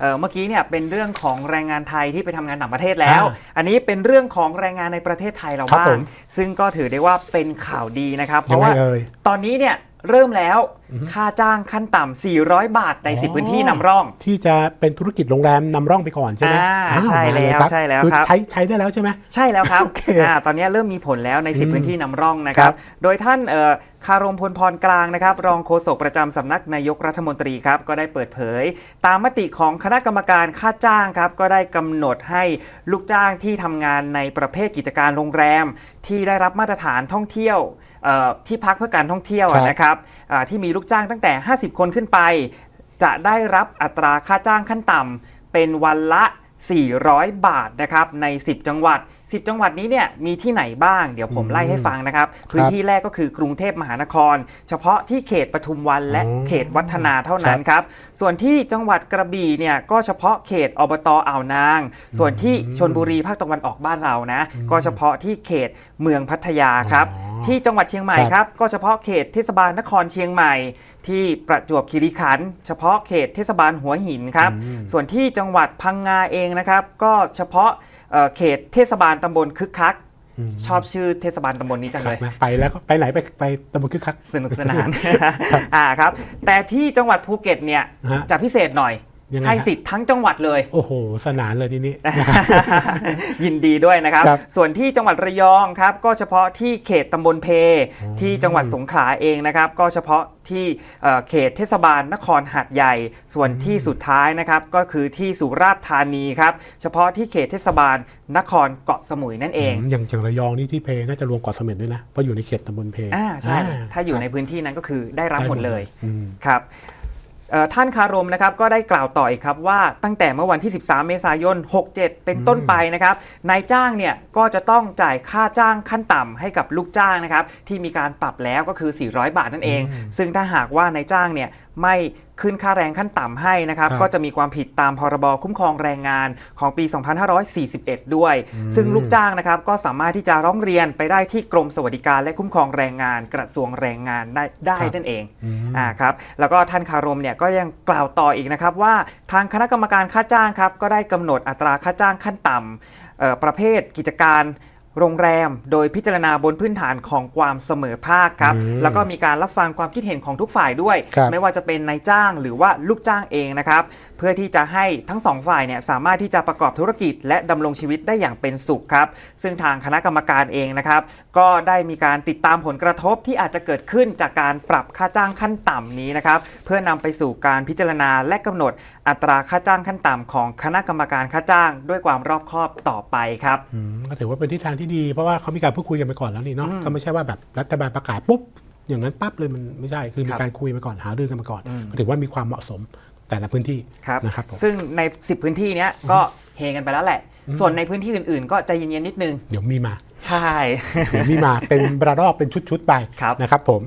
เอ่อเมื่อกี้เนี่ยเป็นเรื่องของแรงงานไทยที่ไปทำงานต่างประเทศแล้วอ่าอันนี้เป็นเรื่องของแรงงานในประเทศไทยเราครับบ้าผงมซึ่งก็ถือได้ว่าเป็นข่าวดีนะครับ เพยังราะไงว่าเอ่ยตอนนี้เนี่ยเริ่มแล้วอือฮึค่าจ้างขั้นต่ำ400 บาทใน10 พื้นที่นำร่อง ที่จะเป็นธุรกิจโรงแรมนำร่องไปก่อนใช่ไหมอ่าอ้าวใช่มาเยแล้วครับใช่แล้วคือครับ ใช้ใช้ได้แล้วใช่ไหม ใช่แล้วครับโอเคอ่าตอนนี้เริ่มมีผลแล้วใน อืม10 พื้นที่นำร่องนะคครัรับ บ โดยท่านเอ่อคารมพลพรกลางนะครับ รองโฆษกประจำสำนักนายกรัฐมนตรีครับ ก็ได้เปิดเผย ตามมติของคณะกรรมการค่าจ้างครับ ก็ได้กำหนดให้ลูกจ้างที่ทำงานในประเภทกิจการโรงแรม ที่ได้รับมาตรฐานท่องเที่ยวเอ่อที่พักเพื่อการท่องเที่ยวครับนะครับอ่าที่มีลูกจ้างตั้งแต่ 50 คนขึ้นไป จะได้รับอัตราค่าจ้างขั้นต่ำเป็นวันละ 400 บาทนะครับใน 10 จังหวัด 10 จังหวัดนี้เนี่ยมีที่ไหนบ้างเดี๋ยวผมอืมไล่ให้ฟังนะครับ พื้นที่แรกก็คือกรุงเทพมหานคร เฉพาะที่เขตปทุมวันและอ๋อเขตวัฒนาเท่านั้นครับส่วนที่จังหวัดกระบี่เนี่ยก็เฉพาะเขตอบตอ่าวนาง ส่วนที่ชนบุรีภาคตะวันออกบ้านเรานะ ก็เฉพาะที่เขตเมืองพัทยาครับอ๋อที่จังหวัดเชียงใหม่ครับครับ ก็เฉพาะเขตเทศบาลนครเชียงใหม่ที่ประจวบคีรีขันธ์เฉพาะเขตเทศบาลหัวหินครับอืมส่วนที่จังหวัดพังงาเองนะครับ ก็เฉพาะ เอ่อเขตเทศบาลตำบลคึกคักมชอบชื่อเทศบาลตำบลนี้จังครัเลบยนะไปแล้วก็ไปไหนไปไปตำบลคึกคัก สนุกสนาน อ่าครับ แต่ที่จังหวัดภูเก็ตเนี่ย ฮะ จะพิเศษหน่อย ยังไงให้ฮะ สิทธิ์ทั้งจังหวัดเลย โอ้โห สนานเลยทีนี้ ยินดีด้วยนะครับ ครับส่วนที่จังหวัดระยองครับก็เฉพาะที่เขตตำบลเพอ๋อที่จังหวัดสงขลาเองนะครับ ก็เฉพาะที่เอ่อเขตเทศบาลนครหาดใหญ่ ส่วนที่สุดท้ายนะครับก็คือที่สุราษฎร์ธานีครับเฉพาะที่เขตเทศบาลนครเกาะสมุยนั่นเองมอย่างจังระยองนี่ที่เพน่าจะรวมเกาะเสม็ดด้วยนะ เพราะอยู่ในเขตตำบลเพอ่าใช่อ่ถ้าอยู่ในพื้นที่นั้นก็คือได้รับหมดเลยอืม ครับเอ่อ ท่านคารมนะครับก็ได้กล่าวต่ออีกครับว่าตั้งแต่เมื่อวันที่ 13 เมษายน 67 เป็นต้นไปนะครับนายจ้างเนี่ยก็จะต้องจ่ายค่าจ้างขั้นต่ำให้กับลูกจ้างนะครับที่มีการปรับแล้วก็คือ 400 บาทนั่นเองอืมซึ่งถ้าหากว่านายจ้างเนี่ยไม่ ขึ้นค่าแรงขั้นต่ำให้นะครับครับก็จะมีความผิดตามพรบคุ้มครองแรงงานของปี 2541 ด้วยอืมซึ่งลูกจ้างนะครับก็สามารถที่จะร้องเรียนไปได้ที่กรมสวัสดิการและคุ้มครองแรงงาน กระทรวงแรงงานได้ได้นั่นเองอืมอ่าครับแล้วก็ท่านคารมเนี่ยก็ยังกล่าวต่ออีกนะครับว่าทางคณะกรรมการค่าจ้างครับก็ได้กำหนดอัตราค่าจ้างขั้นต่ำเอ่อประเภทกิจการ โรงแรมโดยพิจารณาบนพื้นฐานของความเสมอภาคครับอืมแล้วก็มีการรับฟังความคิดเห็นของทุกฝ่ายด้วยครับไม่ว่าจะเป็นนายจ้างหรือว่าลูกจ้างเองนะครับ เพื่อที่จะให้ทั้งสองฝ่ายเนี่ยสามารถที่จะประกอบธุรกิจ และดำรงชีวิตได้อย่างเป็นสุขครับ ซึ่งทางคณะกรรมการเองนะครับก็ได้มีการติดตามผลกระทบที่อาจจะเกิดขึ้นจากการปรับค่าจ้างขั้นต่ำนี้นะครับเพื่อนำไปสู่การพิจารณาและกำหนดอัตราค่าจ้างขั้นต่ำของคณะกรรมการค่าจ้าง ด้วยความรอบคอบต่อไปครับอืมก็ถือว่าเป็นทิศทางที่ดีเพราะว่าเขามีการพูดคุยกันไปก่อนแล้วนี่เนาะอืมก็ไม่ใช่ว่าแบบรัฐบาลประกาศปุ๊บอย่างนั้นปั๊บเลยมันไม่ใช่คือมีครับการคุยมาก่อนหารือกันมาก่อนอืมถือว่ามีความเหมาะสม แต่ละพื้นที่ครับนะครับผมซึ่งใน 10 พื้นที่เนี้ยก็เฮกันไปแล้วแหละ ส่วนในพื้นที่อื่นๆ ก็ใจเย็นๆนิดนึง เดี๋ยวมีมา ใช่ เดี๋ยวมีมาเป็นระลอกเป็นชุดๆไปครับ นะครับผม